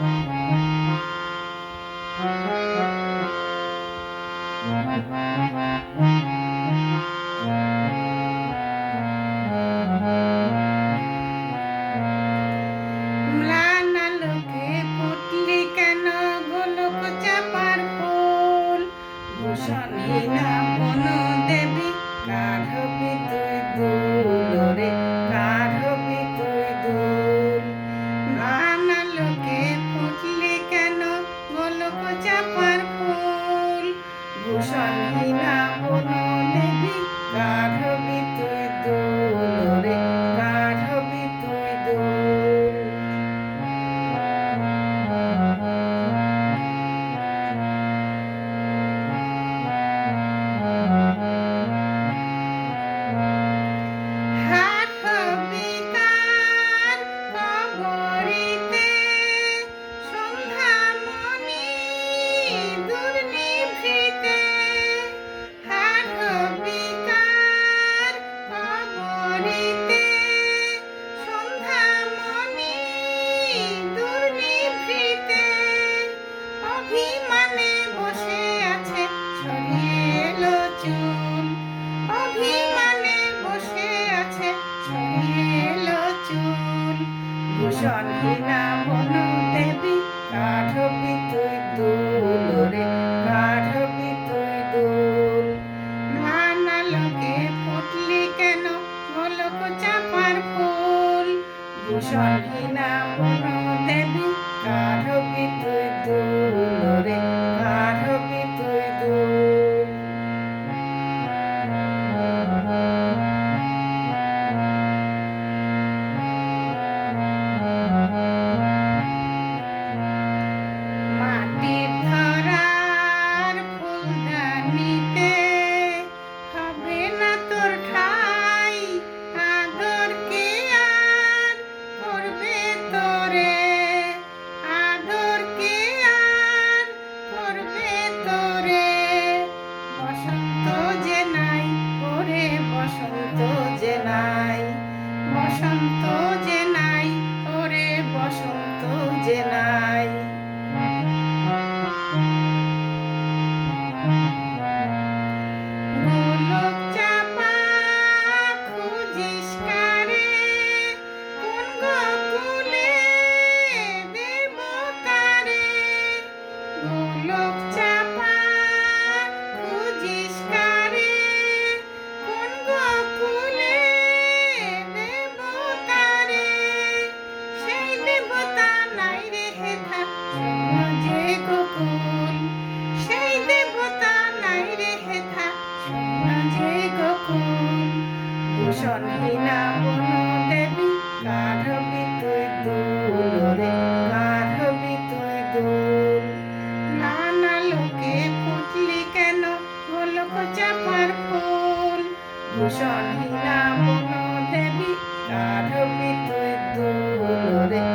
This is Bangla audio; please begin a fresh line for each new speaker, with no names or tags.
Música Charlie, Namuna. শনি না বন দেবী কাঠবি তুই দুল রে। কাঠবি তুই দুল নানা লোকে ফুটলি কেন? গোলক চাপার ফুল। ভূষণ বসন্ত যে নাই ওরে বসন্ত যে নাই। সহিলা মন দেবী কাঠ পিতরে